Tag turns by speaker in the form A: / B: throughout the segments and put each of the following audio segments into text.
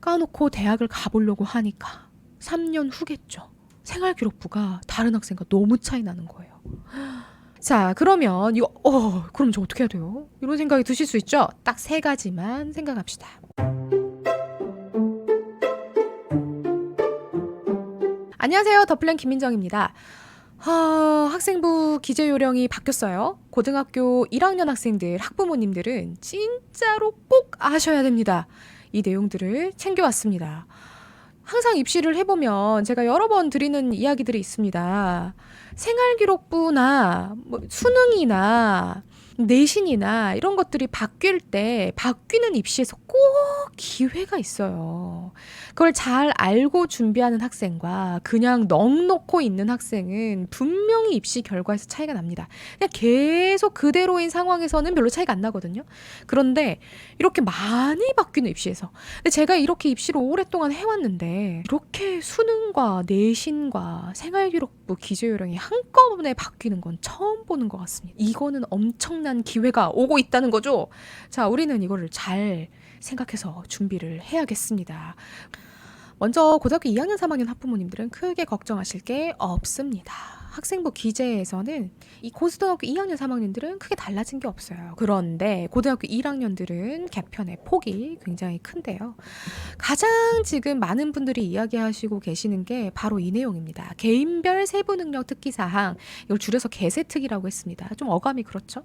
A: 까놓고 대학을 가보려고 하니까 3년 후겠죠. 생활기록부가 다른 학생과 너무 차이 나는 거예요. 자, 그러면 이거 어, 그럼 저 어떻게 해야 돼요? 이런 생각이 드실 수 있죠? 딱 세 가지만 생각합시다. 안녕하세요. 더플랜 김민정입니다. 아, 학생부 기재 요령이 바뀌었어요. 고등학교 1학년 학생들, 학부모님들은 진짜로 꼭 아셔야 됩니다. 이 내용들을 챙겨왔습니다. 항상 입시를 해보면 제가 여러 번 드리는 이야기들이 있습니다. 생활기록부나 뭐 수능이나 내신이나 이런 것들이 바뀔 때 바뀌는 입시에서 꼭 기회가 있어요. 그걸 잘 알고 준비하는 학생과 그냥 넋 놓고 있는 학생은 분명히 입시 결과에서 차이가 납니다. 그냥 계속 그대로인 상황에서는 별로 차이가 안 나거든요. 그런데 이렇게 많이 바뀌는 입시에서 제가 이렇게 입시를 오랫동안 해왔는데 이렇게 수능과 내신과 생활기록부 기재요령이 한꺼번에 바뀌는 건 처음 보는 것 같습니다. 이거는 엄청난 기회가 오고 있다는 거죠. 자, 우리는 이거를 잘 생각해서 준비를 해야겠습니다. 먼저 고등학교 2학년, 3학년 학부모님들은 크게 걱정하실 게 없습니다. 학생부 기재에서는 이 고등학교 2학년, 3학년들은 크게 달라진 게 없어요. 그런데 고등학교 1학년들은 개편의 폭이 굉장히 큰데요. 가장 지금 많은 분들이 이야기하시고 계시는 게 바로 이 내용입니다. 개인별 세부 능력 특기 사항, 이걸 줄여서 개세특이라고 했습니다. 좀 어감이 그렇죠?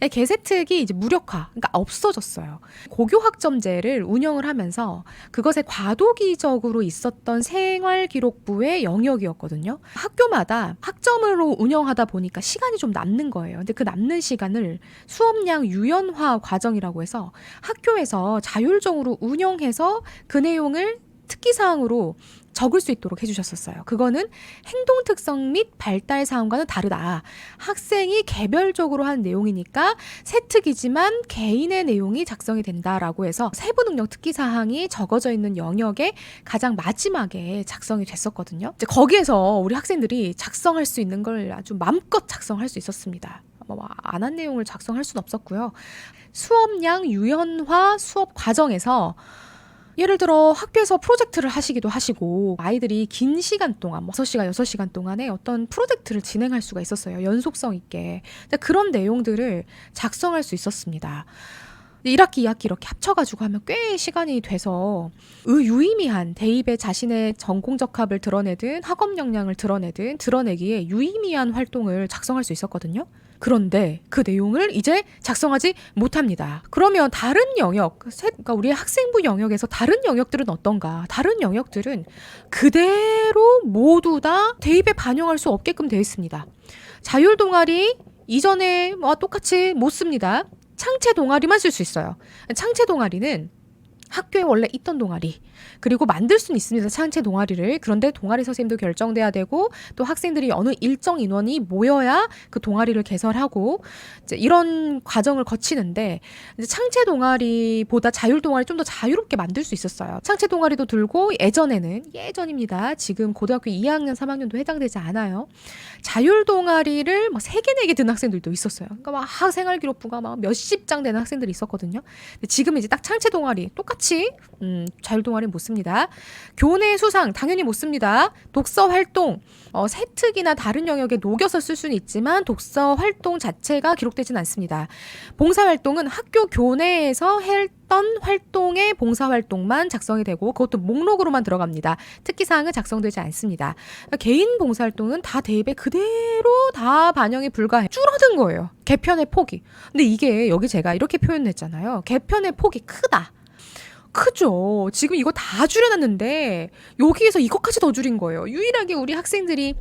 A: 네, 개세특이 이제 무력화, 그러니까 없어졌어요. 고교 학점제를 운영을 하면서 그것의 과도기적으로 있었던 생활기록부의 영역이었거든요. 학교마다 학 점으로 운영하다 보니까 시간이 좀 남는 거예요. 근데 그 남는 시간을 수업량 유연화 과정이라고 해서 학교에서 자율적으로 운영해서 그 내용을 특기 사항으로 적을 수 있도록 해주셨었어요. 그거는 행동 특성 및 발달 사항과는 다르다. 학생이 개별적으로 한 내용이니까 세특이지만 개인의 내용이 작성이 된다라고 해서 세부 능력 특기 사항이 적어져 있는 영역의 가장 마지막에 작성이 됐었거든요. 이제 거기에서 우리 학생들이 작성할 수 있는 걸 아주 마음껏 작성할 수 있었습니다. 뭐안한 내용을 작성할 수는 없었고요. 수업량 유연화 수업 과정에서 예를 들어 학교에서 프로젝트를 하시기도 하시고 아이들이 긴 시간 동안 뭐 6시간, 6시간 동안에 어떤 프로젝트를 진행할 수가 있었어요. 연속성 있게. 그런 내용들을 작성할 수 있었습니다. 1학기, 2학기 이렇게 합쳐가지고 하면 꽤 시간이 돼서 유의미한 대입에 자신의 전공적합을 드러내든 학업 역량을 드러내든 드러내기에 유의미한 활동을 작성할 수 있었거든요. 그런데 그 내용을 이제 작성하지 못합니다. 그러면 다른 영역, 그러니까 우리 학생부 영역에서 다른 영역들은 어떤가? 다른 영역들은 그대로 모두 다 대입에 반영할 수 없게끔 되어 있습니다. 자율 동아리 이전에 뭐 똑같이 못 씁니다. 창체 동아리만 쓸 수 있어요. 창체 동아리는 학교에 원래 있던 동아리. 그리고 만들 수는 있습니다. 창체 동아리를. 그런데 동아리 선생님도 결정돼야 되고 또 학생들이 어느 일정 인원이 모여야 그 동아리를 개설하고 이제 이런 과정을 거치는데 이제 창체 동아리보다 자율 동아리 좀 더 자유롭게 만들 수 있었어요. 창체 동아리도 들고 예전에는 예전입니다. 지금 고등학교 2학년 3학년도 해당되지 않아요. 자율 동아리를 막세개네개든 학생들도 있었어요. 그러니까 막 생활 기록부가 막 몇십 장 되는 학생들이 있었거든요. 근데 지금 이제 딱 창체 동아리 똑같 이 음, 자율 동아리 못 씁니다. 교내 수상 당연히 못 씁니다. 독서 활동 어, 세특이나 다른 영역에 녹여서 쓸 수는 있지만 독서 활동 자체가 기록되진 않습니다. 봉사 활동은 학교 교내에서 했던 활동의 봉사 활동만 작성이 되고 그것도 목록으로만 들어갑니다. 특기 사항은 작성되지 않습니다. 그러니까 개인 봉사 활동은 다 대입에 그대로 다 반영이 불가해 줄어든 거예요. 개편의 폭이. 근데 이게 여기 제가 이렇게 표현했잖아요. 개편의 폭이 크다. 크죠. 지금 이거 다 줄여놨는데 여기에서 이것까지 더 줄인 거예요. 유일하게 우리 학생들이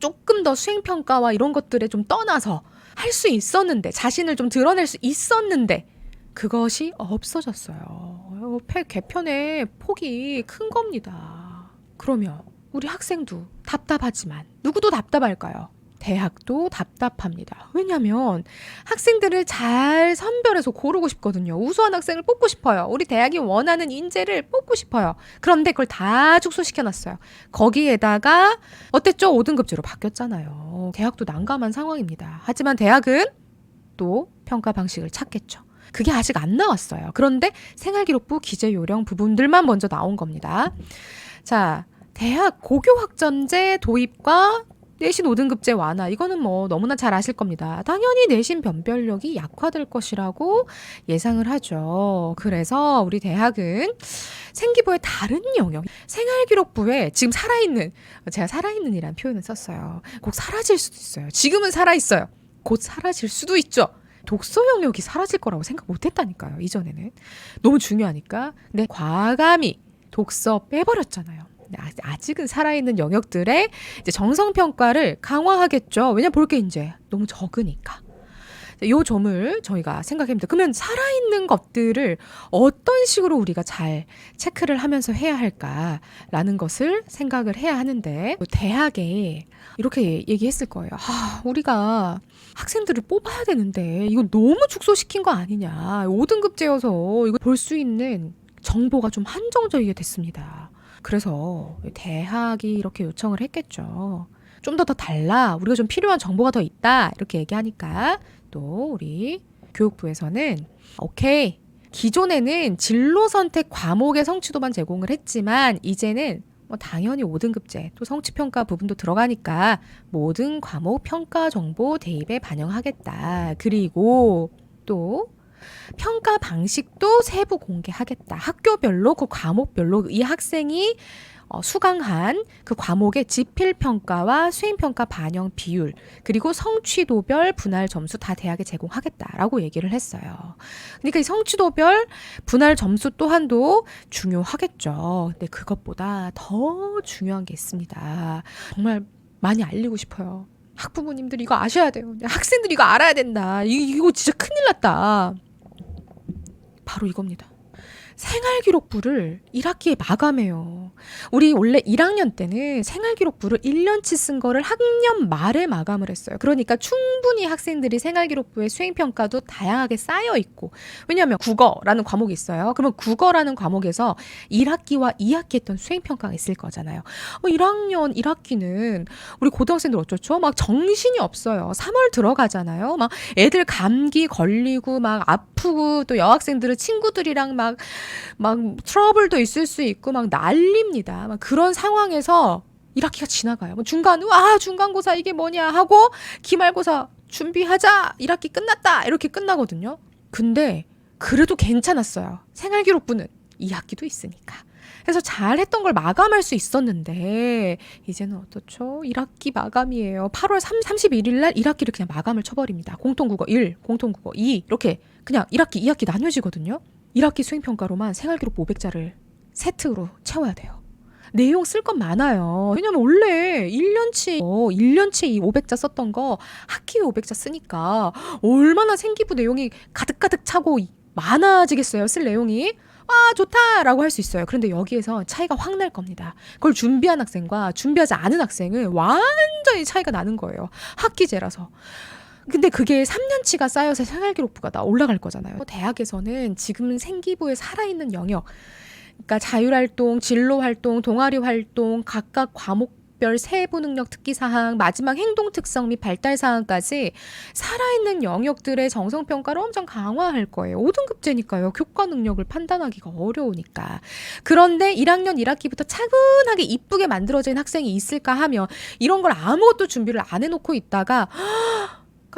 A: 조금 더 수행평가와 이런 것들에 좀 떠나서 할 수 있었는데 자신을 좀 드러낼 수 있었는데 그것이 없어졌어요. 폐 개편의 폭이 큰 겁니다. 그러면 우리 학생도 답답하지만 누구도 답답할까요? 대학도 답답합니다. 왜냐하면 학생들을 잘 선별해서 고르고 싶거든요. 우수한 학생을 뽑고 싶어요. 우리 대학이 원하는 인재를 뽑고 싶어요. 그런데 그걸 다 축소시켜 놨어요. 거기에다가 어땠죠? 5등급제로 바뀌었잖아요. 대학도 난감한 상황입니다. 하지만 대학은 또 평가 방식을 찾겠죠. 그게 아직 안 나왔어요. 그런데 생활기록부 기재 요령 부분들만 먼저 나온 겁니다. 자, 대학 고교 학점제 도입과 내신 5등급제 완화 이거는 뭐 너무나 잘 아실 겁니다. 당연히 내신 변별력이 약화될 것이라고 예상을 하죠. 그래서 우리 대학은 생기부의 다른 영역, 생활기록부에 지금 살아있는 제가 살아있는이란 표현을 썼어요. 곧 사라질 수도 있어요. 지금은 살아있어요. 곧 사라질 수도 있죠. 독서 영역이 사라질 거라고 생각 못 했다니까요. 이전에는. 너무 중요하니까. 근데 과감히 독서 빼버렸잖아요. 아직- 아직은 살아있는 영역들의 이제 정성 평가를 강화하겠죠. 왜냐 볼 게 이제 너무 적으니까. 요 점을 저희가 생각해봅니다. 그러면 살아있는 것들을 어떤 식으로 우리가 잘 체크를 하면서 해야 할까라는 것을 생각을 해야 하는데 대학에 이렇게 얘기했을 거예요. 아, 우리가 학생들을 뽑아야 되는데 이거 너무 축소시킨 거 아니냐. 5등급제여서 이거 볼 수 있는 정보가 좀 한정적이게 됐습니다. 그래서 대학이 이렇게 요청을 했겠죠. 좀 더 더 달라. 우리가 좀 필요한 정보가 더 있다. 이렇게 얘기하니까 또 우리 교육부에서는 오케이. 기존에는 진로 선택 과목의 성취도만 제공을 했지만 이제는 뭐 당연히 5등급제 또 성취평가 부분도 들어가니까 모든 과목 평가 정보 대입에 반영하겠다. 그리고 또 평가 방식도 세부 공개하겠다. 학교별로 그 과목별로 이 학생이 어, 수강한 그 과목의 지필 평가와 수행 평가 반영 비율 그리고 성취도별 분할 점수 다 대학에 제공하겠다라고 얘기를 했어요. 그러니까 이 성취도별 분할 점수 또한도 중요하겠죠. 근데 그것보다 더 중요한 게 있습니다. 정말 많이 알리고 싶어요. 학부모님들 이거 아셔야 돼요. 학생들 이거 알아야 된다. 이- 이거 진짜 큰일 났다. 바로 이겁니다. 생활기록부를 1학기에 마감해요. 우리 원래 1학년 때는 생활기록부를 1년치 쓴 거를 학년 말에 마감을 했어요. 그러니까 충분히 학생들이 생활기록부의 수행평가도 다양하게 쌓여 있고, 왜냐하면 국어라는 과목이 있어요. 그러면 국어라는 과목에서 1학기와 2학기 했던 수행평가가 있을 거잖아요. 어, 1학년 1학기는 우리 고등학생들 어쩌죠? 막 정신이 없어요. 3월 들어가잖아요. 막 애들 감기 걸리고 막 아프 고 또 여학생들은 친구들이랑 막 막 트러블도 있을 수 있고 막 난립니다. 막 그런 상황에서 1학기가 지나가요. 뭐 중간 와 중간고사 이게 뭐냐 하고 기말고사 준비하자 1학기 끝났다 이렇게 끝나거든요. 근데 그래도 괜찮았어요. 생활기록부는 2학기도 있으니까. 그래서 잘 했던 걸 마감할 수 있었는데 이제는 어떻죠? 1학기 마감이에요. 8월 3, 31일 날 1학기를 그냥 마감을 쳐버립니다. 공통국어 1, 공통국어 2 이렇게 그냥 1학기, 2학기 나뉘어지거든요. 1학기 수행평가로만 생활기록 500자를 세트로 채워야 돼요. 내용 쓸 건 많아요. 왜냐면 원래 1년치, 어, 1년치 이 500자 썼던 거 학기에 500자 쓰니까 얼마나 생기부 내용이 가득가득 차고 많아지겠어요. 쓸 내용이. 아, 좋다라고 할 수 있어요. 그런데 여기에서 차이가 확 날 겁니다. 그걸 준비한 학생과 준비하지 않은 학생은 완전히 차이가 나는 거예요. 학기제라서. 근데 그게 3년치가 쌓여서 생활 기록부가 나 올라갈 거잖아요. 대학에서는 지금 생기부에 살아있는 영역, 그러니까 자율활동, 진로활동, 동아리활동, 각각 과목 별 세부 능력 특기 사항, 마지막 행동 특성 및 발달 사항까지 살아있는 영역들의 정성 평가를 엄청 강화할 거예요. 5등급제니까요. 교과 능력을 판단하기가 어려우니까. 그런데 1학년 1학기부터 차분하게 이쁘게 만들어진 학생이 있을까 하면 이런 걸 아무것도 준비를 안 해놓고 있다가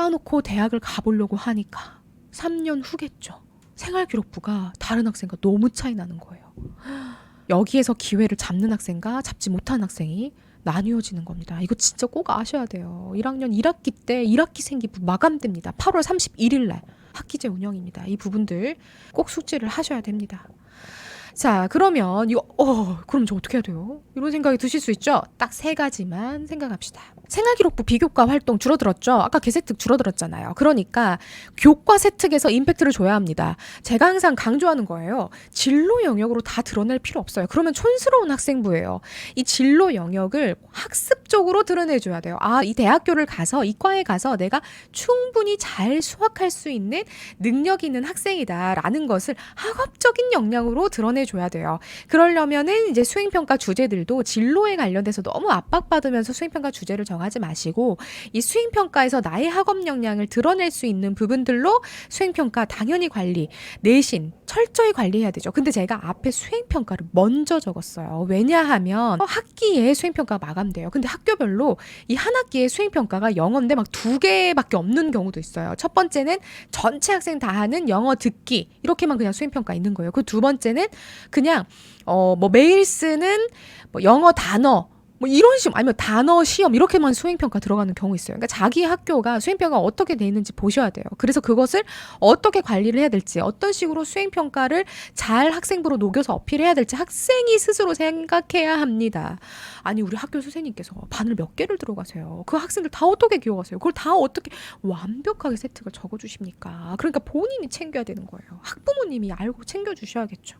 A: 까놓고 대학을 가보려고 하니까 3년 후겠죠. 생활기록부가 다른 학생과 너무 차이 나는 거예요. 여기에서 기회를 잡는 학생과 잡지 못한 학생이 나뉘어지는 겁니다. 이거 진짜 꼭 아셔야 돼요. 1학년 1학기 때 1학기 생기부 마감됩니다. 8월 31일 날 학기제 운영입니다. 이 부분들 꼭 숙지를 하셔야 됩니다. 자, 그러면 이거 어, 그럼 저 어떻게 해야 돼요? 이런 생각이 드실 수 있죠? 딱 세 가지만 생각합시다. 생활기록부 비교과 활동 줄어들었죠? 아까 개세특 줄어들었잖아요. 그러니까 교과 세특에서 임팩트를 줘야 합니다. 제가 항상 강조하는 거예요. 진로 영역으로 다 드러낼 필요 없어요. 그러면 촌스러운 학생부예요. 이 진로 영역을 학습적으로 드러내줘야 돼요. 아, 이 대학교를 가서, 이과에 가서 내가 충분히 잘 수학할 수 있는 능력 있는 학생이다라는 것을 학업적인 역량으로 드러내줘야 돼요. 그러려면은 이제 수행평가 주제들도 진로에 관련돼서 너무 압박받으면서 수행평가 주제를 정하지 걱정하지 마시고 이 수행 평가에서 나의 학업 역량을 드러낼 수 있는 부분들로 수행 평가 당연히 관리, 내신 철저히 관리해야 되죠. 근데 제가 앞에 수행 평가를 먼저 적었어요. 왜냐하면 학기에 수행 평가가 마감돼요. 근데 학교별로 이 한 학기에 수행 평가가 영어인데 막 두 개밖에 없는 경우도 있어요. 첫 번째는 전체 학생 다 하는 영어 듣기 이렇게만 그냥 수행 평가 있는 거예요. 그 두 번째는 그냥 어 뭐 매일 쓰는 뭐 영어 단어 뭐 이런 식으로 아니면 단어 시험 이렇게만 수행 평가 들어가는 경우 있어요. 그러니까 자기 학교가 수행 평가 어떻게 돼 있는지 보셔야 돼요. 그래서 그것을 어떻게 관리를 해야 될지, 어떤 식으로 수행 평가를 잘 학생부로 녹여서 어필해야 될지 학생이 스스로 생각해야 합니다. 아니 우리 학교 선생님께서 반을 몇 개를 들어가세요. 그 학생들 다 어떻게 기억하세요? 그걸 다 어떻게 완벽하게 세트가 적어주십니까? 그러니까 본인이 챙겨야 되는 거예요. 학부모님이 알고 챙겨주셔야겠죠.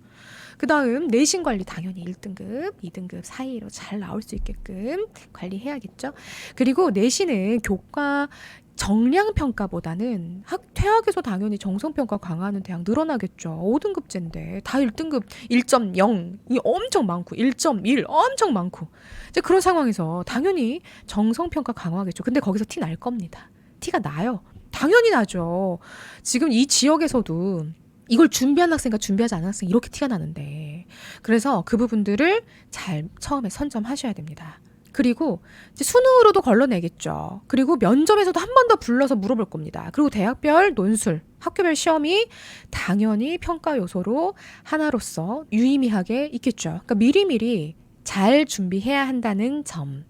A: 그 다음 내신 관리 당연히 1등급, 2등급 사이로 잘 나올 수 있게끔 관리해야겠죠. 그리고 내신은 교과 정량 평가보다는 학 퇴학에서 당연히 정성 평가 강화하는 대학 늘어나겠죠. 5등급제인데 다 1등급 1.0이 엄청 많고 1.1 엄청 많고 이제 그런 상황에서 당연히 정성 평가 강화하겠죠. 근데 거기서 티 날 겁니다. 티가 나요. 당연히 나죠. 지금 이 지역에서도 이걸 준비한 학생과 준비하지 않은 학생 이렇게 티가 나는데 그래서 그 부분들을 잘 처음에 선점하셔야 됩니다. 그리고 이제 수능으로도 걸러내겠죠. 그리고 면접에서도 한 번 더 불러서 물어볼 겁니다. 그리고 대학별 논술, 학교별 시험이 당연히 평가 요소로 하나로서 유의미하게 있겠죠. 그러니까 미리미리 잘 준비해야 한다는 점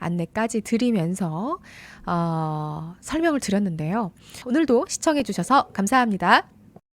A: 안내까지 드리면서 어, 설명을 드렸는데요. 오늘도 시청해 주셔서 감사합니다.